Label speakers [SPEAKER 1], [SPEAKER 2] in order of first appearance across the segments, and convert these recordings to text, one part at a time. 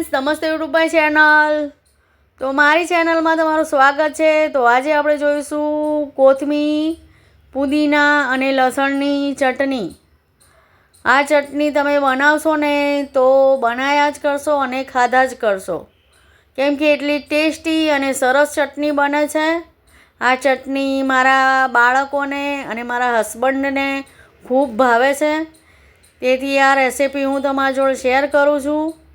[SPEAKER 1] Friends નમસ્તે YouTube my channel તો મારી ચેનલમાં તમારું સ્વાગત છે. તો આજે આપણે જોઈશું કોથમીર પુદીના અને લસણની ચટણી. આ ચટણી તમે બનાવશો ને તો બનાવ્યા જ કરશો અને ખાધા જ કરશો. કેમ કે એટલી ટેસ્ટી અને સરસ ચટણી બને છે. આ ચટણી મારા બાળકોને અને મારા હસબન્ડને ખૂબ ભાવે છે. તેથી આ રેસિપી હું તમારા જોડે શેર કરું છું.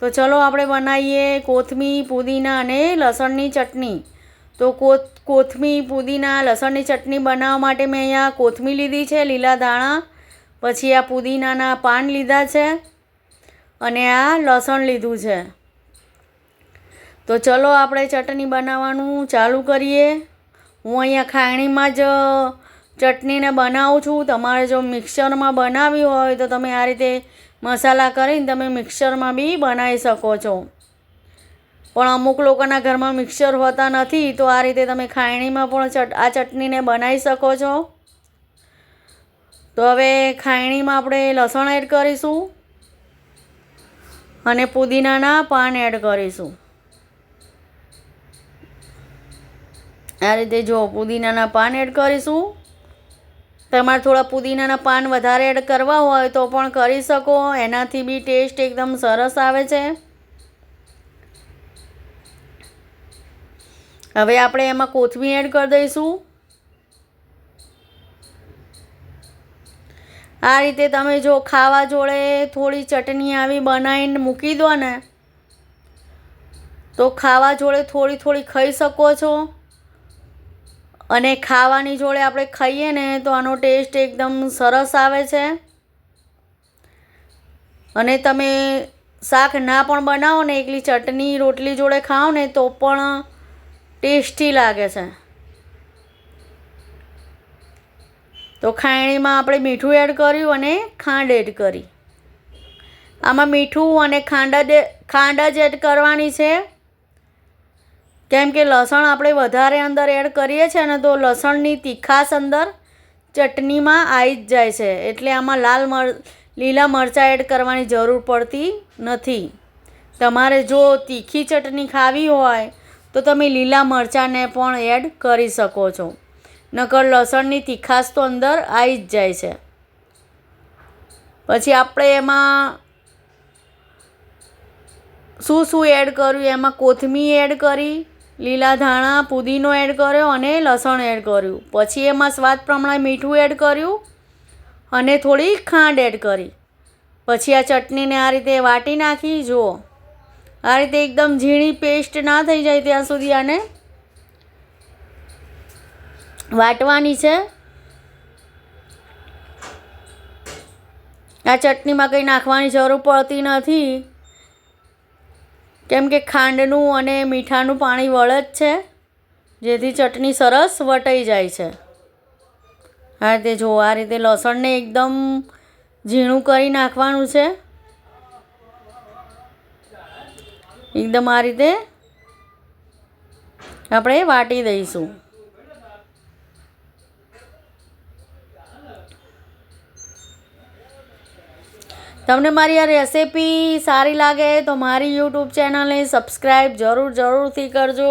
[SPEAKER 1] તો ચલો આપણે બનાવીએ કોથમીર, પુદીના અને લસણની ચટણી. તો કોથ કોથમી પુદીના, લસણની ચટણી બનાવવા માટે મેં અહીંયા કોથમી લીધી છે, લીલા ધાણા, પછી આ પુદીનાના પાન લીધા છે, અને આ લસણ લીધું છે. તો ચલો આપણે ચટણી બનાવવાનું ચાલુ કરીએ. હું અહીંયા ખાણીમાં જ ચટણીને બનાવું છું. તમારે જો મિક્સરમાં બનાવી હોય તો તમે આ રીતે મસાલા કરીને તમે મિક્સરમાં બી બનાવી શકો છો. પણ અમુક લોકોના ઘરમાં મિક્સર હોતા નથી તો આ રીતે તમે ખાયણીમાં પણ ચટ, આ ચટણીને બનાવી શકો છો. તો હવે ખાયણીમાં આપણે લસણ એડ કરીશું. અને પુદીનાના પાન એડ કરીશું. આ રીતે જો પુદીનાના પાન એડ કરીશું. તમારે થોડા પુદીનાના પાન વધારે એડ કરવા હોય તો પણ કરી શકો. એનાથી બી ટેસ્ટ એકદમ સરસ આવે છે. હવે આપણે એમાં કોથમીર એડ કરી દઈશું. આ રીતે તમે જો ખાવા જોડે થોડી ચટણી આવી બનાવીને મૂકી દો ને, તો ખાવા જોડે થોડી થોડી ખાઈ શકો છો. અને ખાવાની જોડે આપણે ખાઈએ ને તો આનો ટેસ્ટ એકદમ સરસ આવે છે. અને તમે શાક ના પણ બનાવો ને, એકલી ચટણી, રોટલી જોડે ખાઓ ને, તો પણ ટેસ્ટી લાગે છે. તો ખાયણીમાં આપણે મીઠું એડ કર્યું અને ખાંડ એડ કરી. આમાં મીઠું અને ખાંડ ખાંડ જ એડ કરવાની છે. કેમ કે લસણ આપણે વધારે અંદર એડ કરીએ છીએ ને તો લસણની તીખાશ અંદર ચટણીમાં આવી જ જાય છે. એટલે આમાં લાલ મર, લીલા મરચાં એડ કરવાની જરૂર પડતી નથી. તમારે જો તીખી ચટણી ખાવી હોય તો તમે લીલા મરચાંને પણ એડ કરી શકો છો. નકર લસણની તીખાશ તો અંદર આવી જ જાય છે. પછી આપણે એમાં શું શું એડ કર્યું? એમાં કોથમીર એડ કરી લીલા ધાણા પુદીનો એડ કર્યો અને લસણ એડ કર્યું. પછી એમાં સ્વાદ પ્રમાણે મીઠું એડ કર્યું અને થોડી ખાંડ એડ કરી. પછી આ ચટણીને આ રીતે વાટી નાખી, જુઓ. આ રીતે એકદમ ઝીણી પેસ્ટ ના થઈ જાય ત્યાં સુધી આને વાટવાની છે. આ ચટણીમાં કંઈ નાખવાની જરૂર પડતી નથી. કેમ કે ખાંડનું અને મીઠાનું પાણી વળે જ છે. જેથી ચટણી સરસ વટાઈ જાય છે. આ રીતે જો આ રીતે લસણને એકદમ ઝીણું કરી નાખવાનું છે. એકદમ આ રીતે આપણે વાટી દઈશું. તમને મારી આ રેસિપી સારી લાગે તો મારી યુટ્યુબ ચેનલને સબસ્ક્રાઈબ જરૂર જરૂરથી કરજો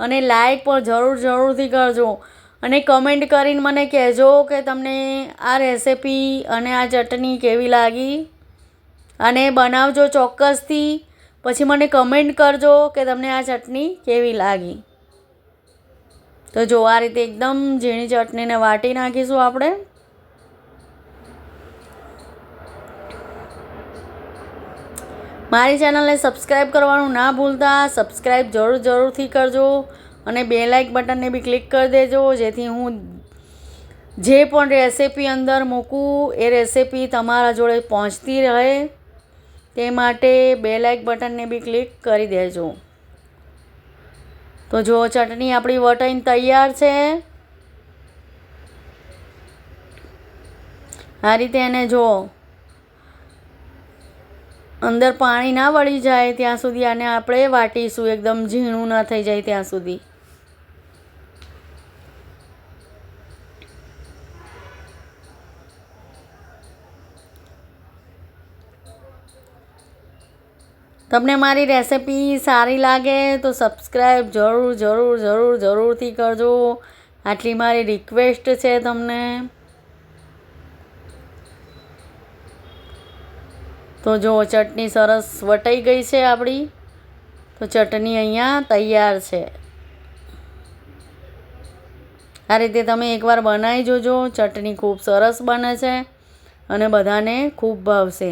[SPEAKER 1] અને લાઈક પણ જરૂર જરૂરથી કરજો અને કમેન્ટ કરીને મને કહેજો કે તમને આ રેસિપી અને આ ચટણી કેવી લાગી અને બનાવજો ચોક્કસથી. પછી મને કમેન્ટ કરજો કે તમને આ ચટણી કેવી લાગી. તો જો આ રીતે એકદમ ઝીણી ચટણીને વાટી નાખીશું આપણે. મારી ચેનલને સબસ્ક્રાઈબ કરવાનું ના ભૂલતા. સબસ્ક્રાઈબ જરૂર જરૂરથી કરજો અને બે લાઇક બટનને બી ક્લિક કરી દેજો, જેથી હું જે પણ રેસિપી અંદર મૂકું, એ રેસિપી તમારા જોડે પહોંચતી રહે. તે માટે બે લાઇક બટનને બી ક્લિક કરી દેજો. તો જો ચટણી આપણી વટાઈને તૈયાર છે. આ રીતે એને જુઓ અંદર પાણી ના વળી જાય ત્યાં સુધી આને આપણે વાટીશું. એકદમ ઝીણું ન થઈ જાય ત્યાં સુધી. તમને મારી રેસિપી સારી લાગે તો સબસ્ક્રાઈબ જરૂર જરૂર જરૂર, જરૂરથી કરજો. આટલી મારી રિક્વેસ્ટ છે તમને. તો જો ચટણી સરસ વટાઈ ગઈ છે આપણી, તો ચટણી અહીંયા તૈયાર છે. આ રીતે તમે એકવાર બનાવી જોજો, ચટણી ખૂબ સરસ બને છે અને બધાને ખૂબ ભાવશે.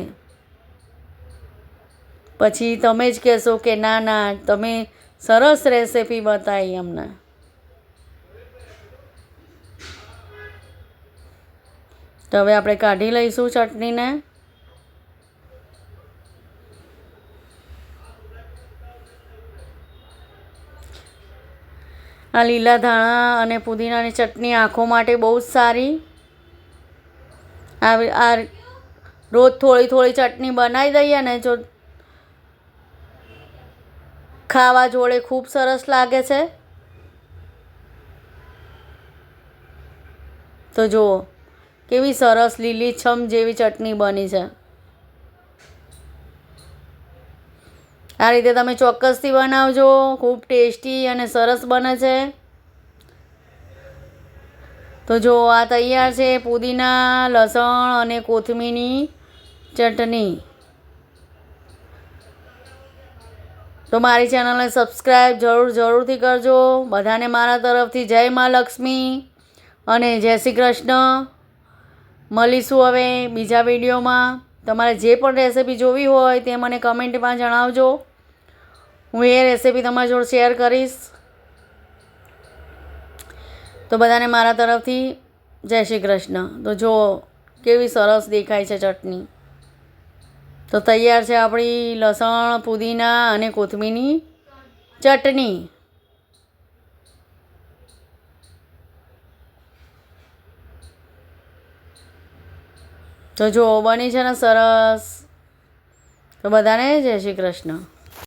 [SPEAKER 1] પછી તમે જ કહેશો કે ના ના, તમે સરસ રેસીપી બતાવી અમને. તો હવે આપણે કાઢી લઈશું ચટણીને. આ લીલા ધાણા અને પુદીનાની ચટણી આંખો માટે બહુ જ સારી. આ આ રોજ થોડી થોડી ચટણી બનાવી દઈએ ને જો ખાવા જોડે ખૂબ સરસ લાગે છે. તો જુઓ, કેવી સરસ લીલીછમ જેવી ચટણી બની છે. આ રીતે તમે ચોક્કસથી બનાવજો. ખૂબ ટેસ્ટી અને સરસ બને છે. તો જો આ તૈયાર છે પુદીના, લસણ અને કોથમીરની ચટણી. તો મારી ચેનલને સબસ્ક્રાઈબ જરૂર જરૂરથી કરજો. બધાને મારા તરફથી જય મા લક્ષ્મી. અને જય શ્રી કૃષ્ણ. મળીશું હવે બીજા વિડીયોમાં. તમારે જે પણ રેસિપી જોવી હોય તે મને કમેન્ટમાં જણાવજો. હું એ રેસીપી તમારી જોડે શેર કરીશ. તો બધાને મારા તરફથી જય શ્રી કૃષ્ણ. તો જો કેવી સરસ દેખાય છે ચટણી. તો તૈયાર છે આપણી લસણ, પુદીના અને કોથમીરની ચટણી. તો જો બની છે ને સરસ. તો બધાને જય શ્રી કૃષ્ણ.